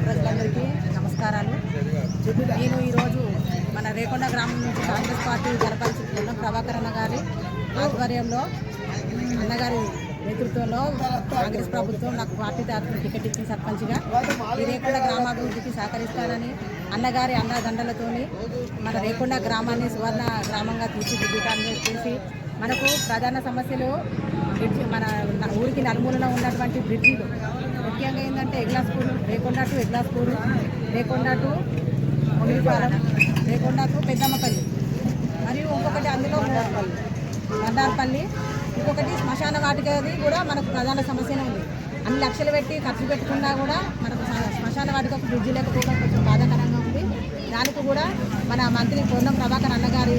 ప్రజలందరికీ నమస్కారాలు. నేను ఈరోజు మన రేకొండ గ్రామం నుంచి కాంగ్రెస్ పార్టీ జరపాల్సిన ప్రభాకర్ అన్న గారి ఆధ్వర్యంలో అన్నగారి నేతృత్వంలో కాంగ్రెస్ ప్రభుత్వం నాకు పార్టీ తరఫున టికెట్ ఇచ్చిన సర్పంచ్గా. ఈ రేకొండ గ్రామాభివృద్ధికి సహకరిస్తానని అన్నగారి అన్నదండలతోని మన రేకొండ గ్రామాన్ని సువర్ణ గ్రామంగా తీర్చిదిద్దుతానని చెప్పేసి మనకు ప్రధాన సమస్యలు బ్రిడ్జి మన ఊరికి నలుమూలన ఉన్నటువంటి బ్రిడ్జిలు. ముఖ్యంగా ఏంటంటే Eglaspur Rekonda to Eglaspur Rekonda to Munipalem Rekonda to Peddammapalli. మరియు ఇంకొకటి అందులో మందార్పల్లి ఇంకొకటి శ్మశాన వాటికది కూడా మనకు ప్రధాన సమస్యనే ఉంది. అన్ని లక్షలు పెట్టి ఖర్చు పెట్టుకున్నా కూడా మనకు శ్మశాన వాటికి ఒక బ్రిడ్జి లేకపోవడం కొంచెం బాధాకరంగా ఉంది. దానికి కూడా మన మంత్రి పొన్నం ప్రభాకర్ అన్నగారి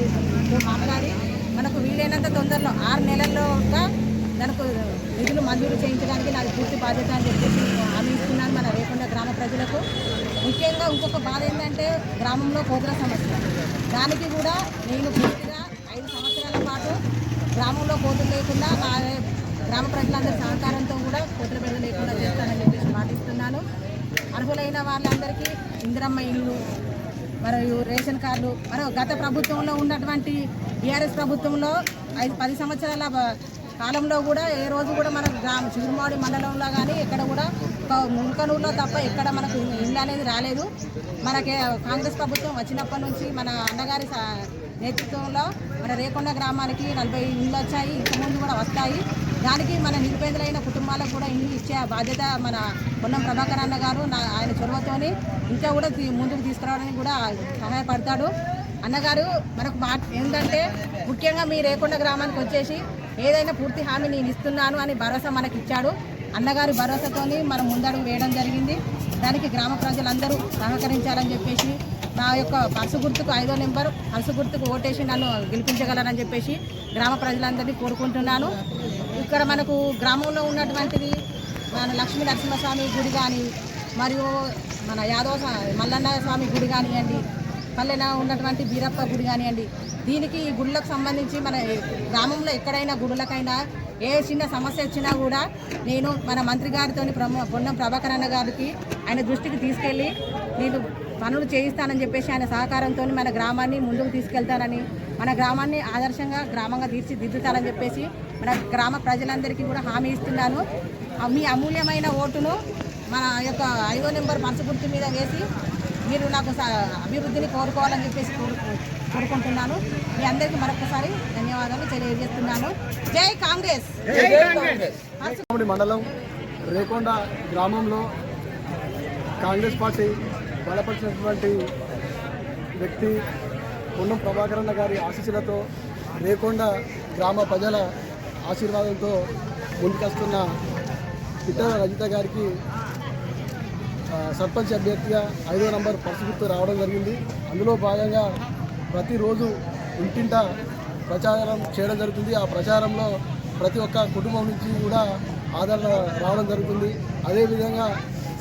మాట్లాడి మనకు వీలైనంత తొందరలో ఆరు నెలల్లోగా దానికి నిధులు మంజూరు చేయించడానికి నాకు పూర్తి బాధ్యత అని చెప్పేసి హామీ ఇస్తున్నాను మన రేకుండా గ్రామ ప్రజలకు. ముఖ్యంగా ఇంకొక బాధ ఏంటంటే గ్రామంలో కోతుల సమస్య. దానికి కూడా నేను పూర్తిగా గ్రామంలో కోతులు లేకుండా మా గ్రామ ప్రజలందరి సహకారంతో కూడా కోతుల బెడద లేకుండా చేస్తానని చెప్పేసి మాటిస్తున్నాను. అర్హులైన వాళ్ళందరికీ ఇందిరమ్మ ఇల్లు మరియు రేషన్ కార్డు మరియు గత ప్రభుత్వంలో ఉన్నటువంటి బీఆర్ఎస్ ప్రభుత్వంలో ఐదు పది సంవత్సరాల కాలంలో కూడా ఏ రోజు కూడా మన గ్రామ చిరుమాడి మండలంలో కానీ ఎక్కడ కూడా ఒక ముల్కనూరులో తప్ప ఎక్కడ మనకు ఇల్లు అనేది రాలేదు. మనకి కాంగ్రెస్ ప్రభుత్వం వచ్చినప్పటి నుంచి మన అన్నగారి నేతృత్వంలో మన రేకొండ గ్రామానికి నలభై ఇళ్ళు వచ్చాయి ఇంతకుముందు కూడా వస్తాయి. దానికి మన నిరుపేదలైన కుటుంబాలకు కూడా ఇల్లు ఇచ్చే బాధ్యత మన పొన్నం ప్రభాకర్ అన్న గారు నా ఆయన చొరవతోని ఇంకా కూడా తీ- ముందుకు తీసుకురావడానికి కూడా సహాయపడతాడు. అన్నగారు మనకు మా ఏంటంటే ముఖ్యంగా మీ రేకొండ గ్రామానికి వచ్చేసి ఏదైనా పూర్తి హామీ నేను ఇస్తున్నాను అని భరోసా మనకి ఇచ్చాడు. అన్నగారి భరోసాతోని మనం ముందడుగు వేయడం జరిగింది. దానికి గ్రామ ప్రజలందరూ సహకరించాలని చెప్పేసి నా యొక్క పర్సు గుర్తుకు ఐదో నెంబర్ పర్సు గుర్తుకు ఓటేసి నన్ను గెలిపించగలరని చెప్పేసి గ్రామ ప్రజలందరినీ కోరుకుంటున్నాను. ఇక్కడ మనకు గ్రామంలో ఉన్నటువంటిది మన లక్ష్మీ నరసింహస్వామి గుడి కానీ మరియు మన యాదవ మల్లన్న స్వామి గుడి కానివ్వండి పల్లెన ఉన్నటువంటి బీరప్ప గుడి కానివ్వండి దీనికి ఈ గుళ్ళకు సంబంధించి మన గ్రామంలో ఎక్కడైనా గుడులకైనా ఏ చిన్న సమస్య వచ్చినా కూడా నేను మన మంత్రి గారితో పొన్నం ప్రభాకర్ అన్న గారికి ఆయన దృష్టికి తీసుకెళ్ళి నేను పనులు చేయిస్తానని చెప్పేసి ఆయన సహకారంతో మన గ్రామాన్ని ముందుకు తీసుకెళ్తానని మన గ్రామాన్ని ఆదర్శంగా గ్రామంగా తీర్చిదిద్దుతానని చెప్పేసి మన గ్రామ ప్రజలందరికీ కూడా హామీ ఇస్తున్నాను. మీ అమూల్యమైన ఓటును మన యొక్క ఐదో నెంబర్ మనసు గుర్తు మీద వేసి మీరు నాకు స- అభివృద్ధిని కోరుకోవాలని చెప్పేసి కోరు కోరుకుంటున్నాను. మీ అందరికీ మరొకసారి ధన్యవాదాలు తెలియజేస్తున్నాను. జై కాంగ్రెస్! మండలం రేకొండ గ్రామంలో కాంగ్రెస్ పార్టీ బలపరిచినటువంటి వ్యక్తి పొన్నం ప్రభాకరన్న గారి ఆశీస్సులతో రేకొండ గ్రామ ప్రజల ఆశీర్వాదంతో ముందుకొస్తున్న పిట్టల రజిత గారికి సర్పంచ్ అభ్యర్థిగా ఐదో నంబర్ పరిస్థితి రావడం జరిగింది. అందులో భాగంగా ప్రతిరోజు ఇంటింట ప్రచారం చేయడం జరుగుతుంది. ఆ ప్రచారంలో ప్రతి ఒక్క కుటుంబం నుంచి కూడా ఆదరణ రావడం జరుగుతుంది. అదేవిధంగా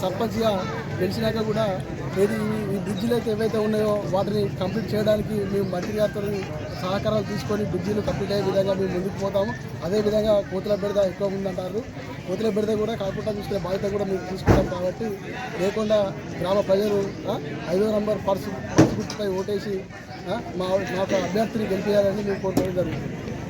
సర్పంచ్గా గెలిచినాక కూడా ఏది ఈ- ఈ బ్రిడ్జిలు అయితే ఏవైతే ఉన్నాయో వాటిని కంప్లీట్ చేయడానికి మేము మంత్రి గారితో సహకారాలు తీసుకొని బ్రిడ్జిలు కంప్లీట్ అయ్యే విధంగా మేము ముందుకు పోతాము. అదేవిధంగా కోతుల బెడద ఎక్కువ ఉందంటారు. కోతుల బెడద కూడా కాకుండా చూసుకునే బాధ్యత కూడా మేము తీసుకుంటాం కాబట్టి లేకుండా గ్రామ ప్రజలు ఐదో నంబర్ పర్సు పర్సు గుర్తుపై ఓటేసి మా మాకు అభ్యర్థిని గెలిపేయాలని మేము కోరుకోవడం జరుగుతుంది.